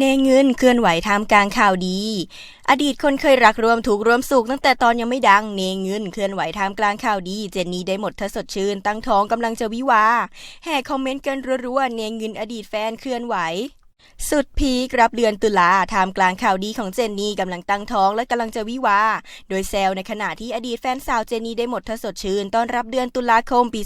เนเงินเคลื่อนไหวท่ามกลางข่าวดี อดีตคนเคยรักรวมถูกรวมสุขตั้งแต่ตอนยังไม่ดังเนเงินเคลื่อนไหวท่ามกลางข่าวดี เจนนี่ได้หมดทสดชื่น ตั้งท้องกำลังจะวิวาแห่คอมเมนต์กันรัวๆเนเงินอดีตแฟนเคลื่อนไหว สุดพีครับเดือนตุลาท่ามกลางข่าวดีของเจนนี่กำลังตั้งท้องและกำลังจะวิวา โดยแซวในขณะที่อดีตแฟนสาวเจนนี่ได้หมดทสดชื่นต้อนรับเดือนตุลาคมปี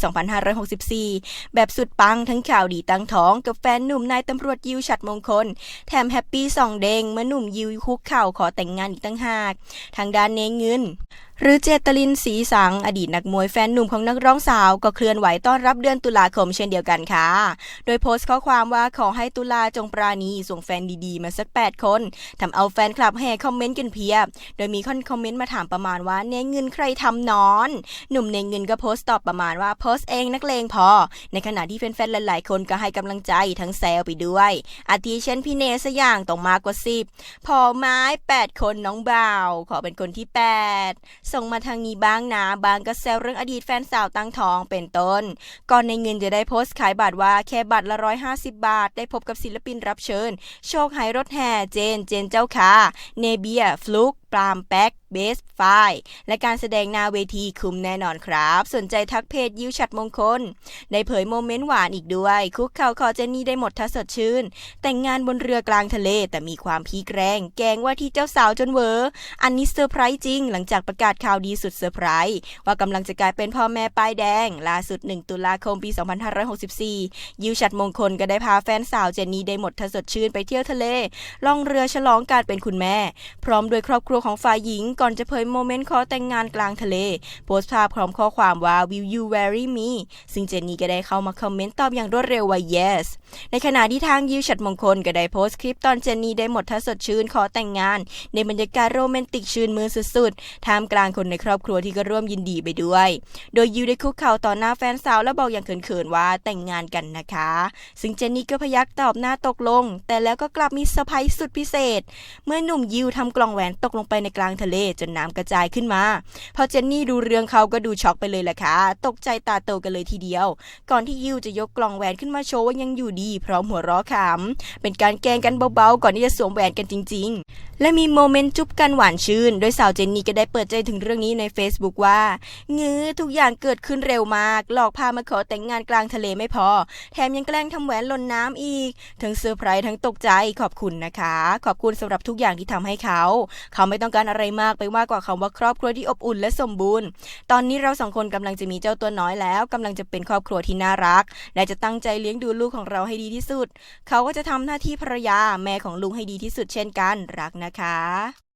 2564 แบบสุดปังทั้งข่าวดีตั้งท้องกับแฟนหนุ่มนายตำรวจยิวฉัดมงคล แถมแฮปปี้สองเดงเมื่อหนุ่มยิวคุกเข่าขอแต่งงานอีกตั้งหาก ทางด้านเนเงิน หรือเจตลินสีสังอดีตนักมวยแฟนหนุ่มของนักร้องสาว ก็เคลื่อนไหวต้อนรับเดือนตุลาคมเช่นเดียวกันค่ะ โดยโพสต์ข้อความว่าขอให้ตุลาจงปราณีส่งแฟนดีๆ มาสัก 8 คนทำเอาแฟนคลับแห่คอมเมนต์กันเพียบ โดยมีคนคอมเมนต์มาถามประมาณว่าเนเงินใครทำนอน หนุ่มเนเงินก็โพสต์ตอบประมาณว่าโพสต์เองนักเลงพอ ในขณะที่แฟนๆหลายๆ คนก็ให้กำลังใจทั้งแซวไปด้วยอาทิเช่นพี่เนสอย่างต้องมากกว่าสิบพอไม้ 8 คนน้องบ่าว ขอเป็นคนที่ 8ส่งมาทางนี้บ้างนะบางก็แซวเรื่องอดีตแฟนสาวตั้งท้องเป็นต้น ก่อนในเงินจะได้โพสต์ขายบัตรว่าแค่บัตรละ 150 บาท ได้พบกับศิลปินรับเชิญ โชคหายรถแห่เจน เจนเจ้าค่ะเนเบีย ฟลุก ปรามแป๊กเบสไฟและการแสดงหนาเวทีคุ้มแน่นอนครับ สนใจทักเพจยิวฉัดมงคล ได้เผยโมเมนต์หวานอีกด้วย คุกเข่าขอเจนนี่ได้หมดทัสดชื่น แต่งงานบนเรือกลางทะเล แต่มีความพีแกรงแกลงว่าที่เจ้าสาวจนเวอร์อันนี้เซอร์ไพรส์จริง หลังจากประกาศข่าวดีสุดเซอร์ไพรส์ว่ากำลังจะกลายเป็นพ่อแม่ป้ายแดง ล่าสุด 1 ตุลาคมปี 2564 ยิวฉัดมงคลก็ได้พาแฟนสาวเจนนี่ได้หมดทัสดชื่นไปเที่ยวทะเลล่องเรือฉลองการเป็นคุณแม่ พร้อมด้วยครอบครัวของฝ่ายหญิงก่อนจะเผยโมเมนต์ขอแต่งงานกลางทะเล โพสต์ภาพพร้อมข้อความว่า will you marry me ซึ่งเจนนี่ก็ได้เข้ามาคอมเมนต์ตอบอย่างรวดเร็วว่า yes ในขณะที่ทางยิวฉัดมงคลก็ได้โพสต์คลิปตอนเจนนี่ได้หมดทัสดชื่นขอแต่งงาน ในบรรยากาศโรแมนติกชื่นมือสุดๆท่ามกลางคนในครอบครัวที่ก็ร่วมยินดีไปด้วย โดยยิวได้คุกเข่าต่อหน้าแฟนสาวและบอกอย่างเขินๆว่าแต่งงานกันนะคะ ซึ่งเจนนี่ก็พยักตอบหน้าตกลง แต่แล้วก็กลับมีเซอร์ไพรส์สุดพิเศษ เมื่อหนุ่มยิวทำกล่องแหวนตกลงไปในกลางทะเลจนน้ำกระจายขึ้นมา พอเจนนี่ดูเรื่องเขาก็ดูช็อกไปเลยแหละค่ะ ตกใจตาโตกันเลยทีเดียว ก่อนที่ยิวจะยกกล่องแหวนขึ้นมาโชว์ว่ายังอยู่ดี พร้อมหัวเราะขำ เป็นการแกล้งกันเบาๆ ก่อนที่จะสวมแหวนกันจริง ๆ และมีโมเมนต์จุ๊บกันหวานชื่น โดยสาวเจนนี่ก็ได้เปิดใจถึงเรื่องนี้ใน Facebook ว่า งื้อทุกอย่างเกิดขึ้นเร็วมาก หลอกพามาขอแต่งงานกลางทะเลไม่พอ แถมยังแกล้งทำแหวนหล่นน้ำอีก ทั้งเซอร์ไพรส์ทั้งตกใจ ขอบคุณนะคะ ขอบคุณสำหรับทุกอย่างที่ทำให้เขา เขาไม่ต้องการอะไรมากไปมากกว่าคำว่าครอบครัวที่อบอุ่นและสมบูรณ์ ตอนนี้เราสองคนกำลังจะมีเจ้าตัวน้อยแล้วกำลังจะเป็นครอบครัวที่น่ารัก และจะตั้งใจเลี้ยงดูลูกของเราให้ดีที่สุด เขาก็จะทำหน้าที่ภรรยาแม่ของลุงให้ดีที่สุดเช่นกันรักนะคะ